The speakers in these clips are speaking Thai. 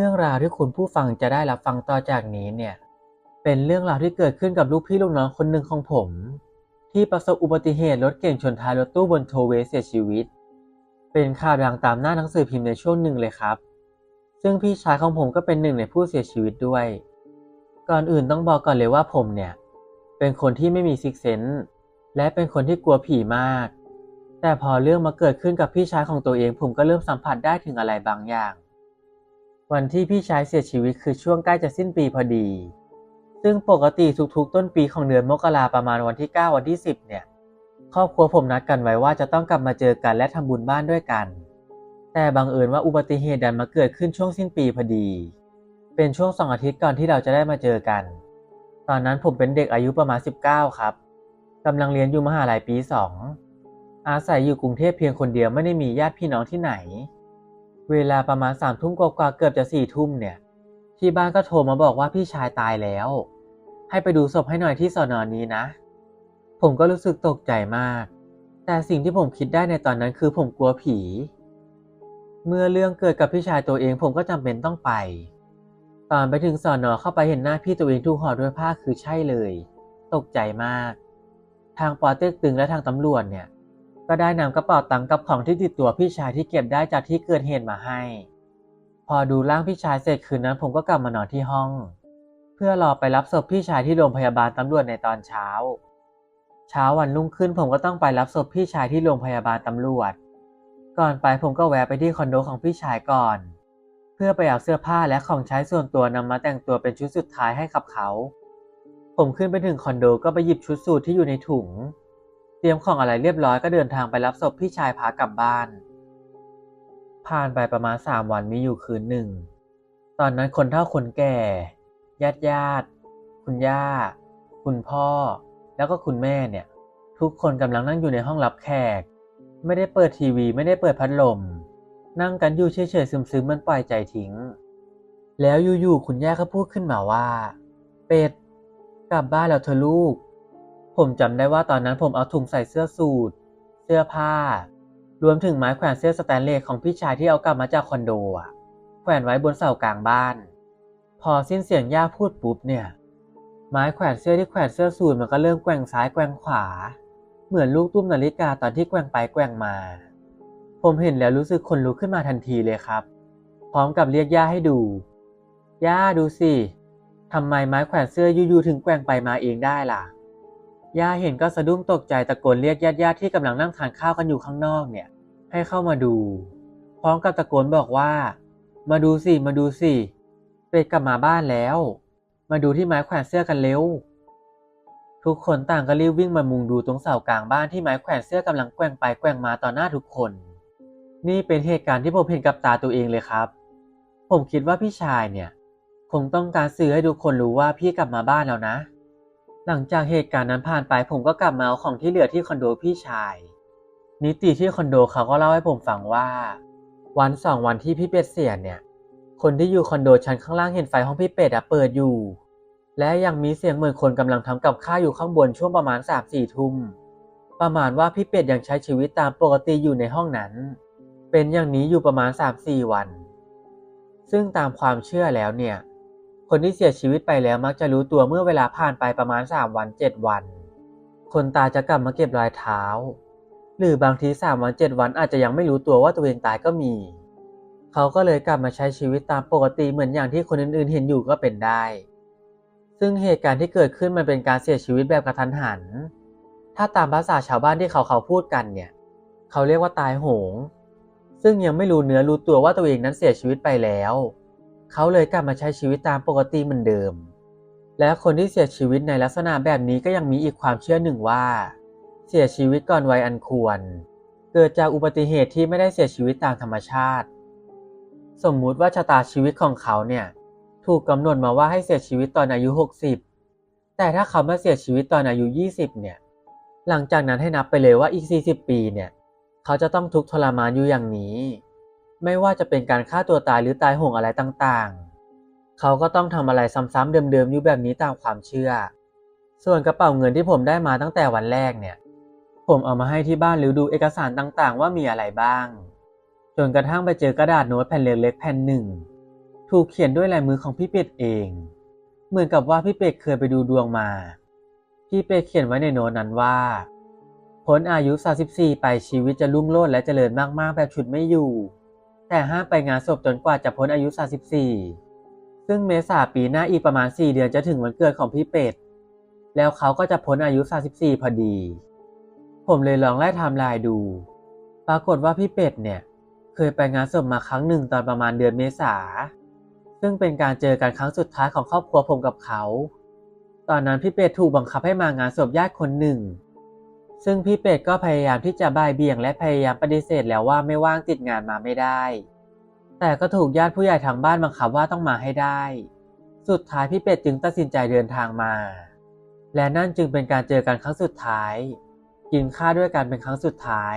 เรื่องราวที่คุณผู้ฟังจะได้รับฟังต่อจากนี้เนี่ย เป็นเรื่องราวที่เกิดขึ้นกับลูกพี่ลูกน้องคนหนึ่งของผม ที่ประสบอุบัติเหตุรถเก่งชนท้ายรถตู้บนโทเวเสียชีวิต เป็นข่าวดังตามหน้าหนังสือพิมพ์ในช่วงหนึ่งเลยครับ ซึ่งพี่ชายของผมก็เป็นหนึ่งในผู้เสียชีวิตด้วย ก่อนอื่นต้องบอกก่อนเลยว่าผมเนี่ย เป็นคนที่ไม่มีซิกเซนส์และเป็นคนที่กลัวผีมาก แต่พอเรื่องมาเกิดขึ้นกับพี่ชายของตัวเอง ผมก็เริ่มสัมผัสได้ถึงอะไรบางอย่าง วันที่พี่ชายเสียชีวิตคือช่วงใกล้จะสิ้นปีพอดี ซึ่งปกติทุกๆ ต้นปีของเดือนมกราประมาณวันที่ 9 วันที่ 10 เนี่ย ครอบครัวผมนัดกันไว้ว่าจะต้องกลับมาเจอกันและทำบุญบ้านด้วยกัน แต่บังเอิญว่าอุบัติเหตุดันมาเกิดขึ้นช่วงสิ้นปีพอดี เป็นช่วงสองอาทิตย์ก่อนที่เราจะได้มาเจอกัน ตอนนั้นผมเป็นเด็กอายุประมาณ 19 ครับกำลังเรียนอยู่มหาลัยปี 2 อาศัยอยู่กรุงเทพเพียงคนเดียวไม่ได้มีญาติพี่น้องที่ไหน เวลาประมาณสามทุ่มกว่าเกือบจะสี่ทุ่มเนี่ย ที่บ้านก็โทรมาบอกว่าพี่ชายตายแล้ว ให้ไปดูศพให้หน่อยที่สอนอนี้นะ ผมก็รู้สึกตกใจมาก แต่สิ่งที่ผมคิดได้ในตอนนั้นคือผมกลัวผี เมื่อเรื่องเกิดกับพี่ชายตัวเองผมก็จำเป็นต้องไป ตอนไปถึงสอนอเข้าไปเห็นหน้าพี่ตัวเองถูกห่อด้วยผ้าคือใช่เลย ตกใจมาก ทางปอเต็กตึงและทางตำรวจเนี่ย ก็ได้นำกระเป๋าตังค์กับของที่ติดตัวพี่ชายที่เก็บได้จากที่เกิดเหตุมาให้ พอดูร่างพี่ชายเสร็จคืนนั้นผมก็กลับมานอนที่ห้อง เพื่อรอไปรับศพพี่ชายที่โรงพยาบาลตำรวจในตอนเช้า เช้าวันรุ่งขึ้นผมก็ต้องไปรับศพพี่ชายที่โรงพยาบาลตำรวจ ก่อนไปผมก็แวะไปที่คอนโดของพี่ชายก่อน เพื่อไปเอาเสื้อผ้าและของใช้ส่วนตัวนำมาแต่งตัวเป็นชุดสุดท้ายให้กับเขา ผมขึ้นไปถึงคอนโดก็ไปหยิบชุดสูทที่อยู่ในถุง เตรียมของอะไรเรียบร้อยก็เดินทางไปรับศพพี่ชายพากลับบ้าน ผ่านไปประมาณสามวันมีอยู่คืนหนึ่ง ตอนนั้นคนเฒ่าคนแก่ญาติญาติคุณย่า คุณพ่อ แล้วก็คุณแม่เนี่ย ทุกคนกำลังนั่งอยู่ในห้องรับแขก ไม่ได้เปิดทีวีไม่ได้เปิดพัดลม นั่งกันอยู่เฉยๆซึมๆเหมันปล่อยใจทิ้ง แล้วอยู่ๆคุณย่าก็พูดขึ้นมาว่า เป็ด กลับบ้านแล้วเธอลูก ผมจำได้ว่าตอนนั้นผมเอาถุงใส่เสื้อสูทเสื้อผ้า รวมถึงไม้แขวนเสื้อสแตนเลสของพี่ชายที่เอากลับมาจากคอนโดอะแขวนไว้บนเสากลางบ้าน พอสิ้นเสียงย่าพูดปุ๊บเนี่ย ไม้แขวนเสื้อที่แขวนเสื้อสูทมันก็เริ่มแกว่งซ้ายแกว่งขวา เหมือนลูกตุ้มนาฬิกาตอนที่แกว่งไปแกว่งมา ผมเห็นแล้วรู้สึกขนลุกขึ้นมาทันทีเลยครับ พร้อมกับเรียกย่าให้ดูย่าดูสิทำไมไม้แขวนเสื้ออยู่ๆถึงแกว่งไปมาเองได้ล่ะ ย่าเห็นก็สะดุ้งตกใจตะโกนเรียกญาติๆที่กำลังนั่งทานข้าวกันอยู่ข้างนอกเนี่ย ให้เข้ามาดู พร้อมกับตะโกนบอกว่า มาดูสิมาดูสิเป็ดกลับมาบ้านแล้ว มาดูที่ไม้แขวนเสื้อกันเร็ว ทุกคนต่างก็รีบวิ่งมามุงดูตรงเสากลางบ้านที่ไม้แขวนเสื้อกำลังแกว่งไปแกว่งมาต่อหน้าทุกคน นี่เป็นเหตุการณ์ที่ผมเห็นกับตาตัวเองเลยครับ ผมคิดว่าพี่ชายเนี่ย คงต้องการสื่อให้ทุกคนรู้ว่าพี่กลับมาบ้านแล้วนะ หลังจากเหตุการณ์นั้นผ่านไปผมก็กลับมาเอาของที่เหลือที่คอนโดพี่ชาย นิติที่คอนโดเขาก็เล่าให้ผมฟังว่า วันสองวันที่พี่เป็ดเสียเนี่ย คนที่อยู่คอนโดชั้นข้างล่างเห็นไฟห้องพี่เป็ดอะเปิดอยู่ และยังมีเสียงเหมือนคนกำลังทำกับข้าวอยู่ข้างบนช่วงประมาณสามสี่ทุ่มประมาณว่าพี่เป็ดยังใช้ชีวิตตามปกติอยู่ในห้องนั้น เป็นอย่างนี้อยู่ประมาณสามสี่วัน ซึ่งตามความเชื่อแล้วเนี่ย คนที่เสียชีวิตไปแล้วมักจะรู้ตัวเมื่อเวลาผ่านไปประมาณ 3 วัน 7 วัน คนตายจะกลับมาเก็บรอยเท้า หรือบางที 3 วัน 7 วันอาจจะยังไม่รู้ตัวว่าตัวเองตายก็มี เขาก็เลยกลับมาใช้ชีวิตตามปกติเหมือนอย่างที่คนอื่นๆ เห็นอยู่ก็เป็นได้ ซึ่งเหตุการณ์ที่เกิดขึ้นมันเป็นการเสียชีวิตแบบกระทันหัน ถ้าตามภาษาชาวบ้านที่เขาเขาพูดกันเนี่ย เขาเรียกว่าตายโหง ซึ่งยังไม่รู้เนื้อรู้ตัวว่าตัวเองนั้นเสียชีวิตไปแล้ว เขาเลยกลับมาใช้ชีวิตตามปกติเหมือนเดิม และคนที่เสียชีวิตในลักษณะแบบนี้ก็ยังมีอีกความเชื่อหนึ่งว่า เสียชีวิตก่อนวัยอันควร เกิดจากอุบัติเหตุที่ไม่ได้เสียชีวิตตามธรรมชาติ สมมุติว่าชะตาชีวิตของเขาเนี่ยถูกกำหนดมาว่าให้เสียชีวิตตอนอายุ 60 แต่ถ้าเขามาเสียชีวิตตอนอายุ 20 เนี่ย หลังจากนั้นให้นับไปเลยว่าอีก 40 ปีเนี่ย เขาจะต้องทุกข์ทรมานอยู่อย่างนี้ ไม่ว่าจะเป็นการฆ่าตัวตายหรือตายโหงอะไรต่างๆ เขาก็ต้องทำอะไรซ้ำๆเดิมๆอยู่แบบนี้ตามความเชื่อ ส่วนกระเป๋าเงินที่ผมได้มาตั้งแต่วันแรกเนี่ย ผมเอามาให้ที่บ้านหรือดูเอกสารต่างๆ ว่ามีอะไรบ้าง จนกระทั่งไปเจอกระดาษโน้ตแผ่นเล็กๆแผ่นหนึ่ง ถูกเขียนด้วยลายมือของพี่เป็ดเอง เหมือนกับว่าพี่เป็ดเคยไปดูดวงมา พี่เป็ดเขียนไว้ในโน้ตนั้นว่าพ้นอายุ 34 ไปชีวิตจะรุ่งโรจน์และเจริญมากๆ แบบฉุดไม่อยู่ แต่ห้ามไปงานศพจนกว่าจะพ้นอายุ 34 ซึ่งเมษาปีหน้าอีกประมาณ 4 เดือนจะถึงวันเกิดของพี่เป็ด แล้วเขาก็จะพ้นอายุ 34 พอดี ผมเลยลองไล่ไทม์ไลน์ดู ปรากฏว่าพี่เป็ดเนี่ย เคยไปงานศพมาครั้งหนึ่งตอนประมาณเดือนเมษา ซึ่งเป็นการเจอกันครั้งสุดท้ายของครอบครัวผมกับเขา ตอนนั้นพี่เป็ดถูกบังคับให้มางานศพญาติคนหนึ่ง ซึ่งพี่เป็ดก็พยายามที่จะบ่ายเบี่ยงและพยายามปฏิเสธแล้วว่าไม่ว่างติดงานมาไม่ได้ แต่ก็ถูกญาติผู้ใหญ่ทางบ้านบังคับว่าต้องมาให้ได้ สุดท้ายพี่เป็ดจึงตัดสินใจเดินทางมา และนั่นจึงเป็นการเจอกันครั้งสุดท้าย กินข้าวด้วยกันเป็นครั้งสุดท้าย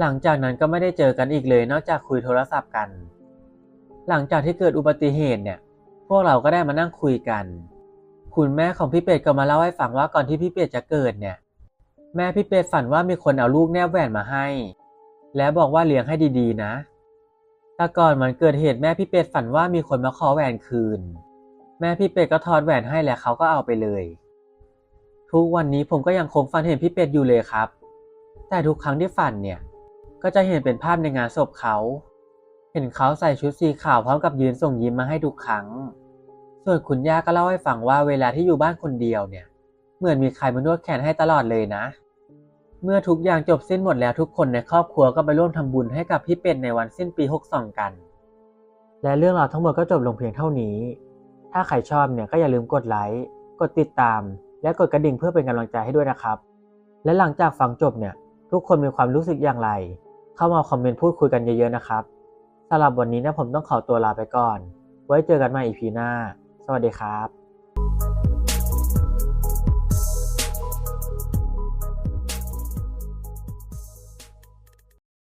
หลังจากนั้นก็ไม่ได้เจอกันอีกเลยนอกจากคุยโทรศัพท์กัน หลังจากที่เกิดอุบัติเหตุเนี่ย พวกเราก็ได้มานั่งคุยกัน คุณแม่ของพี่เป็ดก็มาเล่าให้ฟังว่าก่อนที่พี่เป็ดจะเกิดเนี่ย แม่พี่เป็ดฝันว่ามีคนเอาลูกแนบแหวนมาให้ และบอกว่าเลี้ยงให้ดีๆ นะแต่ก่อนมันเกิดเหตุแม่พี่เป็ดฝันว่ามีคนมาขอแหวนคืน แม่พี่เป็ดก็ทอดแหวนให้และเขาก็เอาไปเลย ทุกวันนี้ผมก็ยังคงฝันเห็นพี่เป็ดอยู่เลยครับ แต่ทุกครั้งที่ฝันเนี่ย ก็จะเห็นเป็นภาพในงานศพเขา เห็นเขาใส่ชุดสีขาวพร้อมกับยืนส่งยิ้มมาให้ทุกครั้ง ส่วนคุณย่าก็เล่าให้ฟังว่าเวลาที่อยู่บ้านคนเดียวเนี่ย เหมือนมีใครมานวดแขนให้ตลอดเลยนะ เมื่อทุกอย่างจบสิ้นหมดแล้วทุกคนในครอบครัวก็ไปร่วมทำบุญให้กับพี่เป็ดในวันสิ้นปี 62 กัน และเรื่องราวทั้งหมดก็จบลงเพียงเท่านี้ ถ้าใครชอบเนี่ยก็อย่าลืมกดไลค์ กดติดตาม และกดกระดิ่งเพื่อเป็นกำลังใจให้ด้วยนะครับ และหลังจากฟังจบเนี่ยทุกคนมีความรู้สึกอย่างไร เข้ามาคอมเมนต์พูดคุยกันเยอะๆนะครับสำหรับวันนี้นะผมต้องขอตัวลาไปก่อน ไว้เจอกันใหม่อีพีหน้า สวัสดีครับ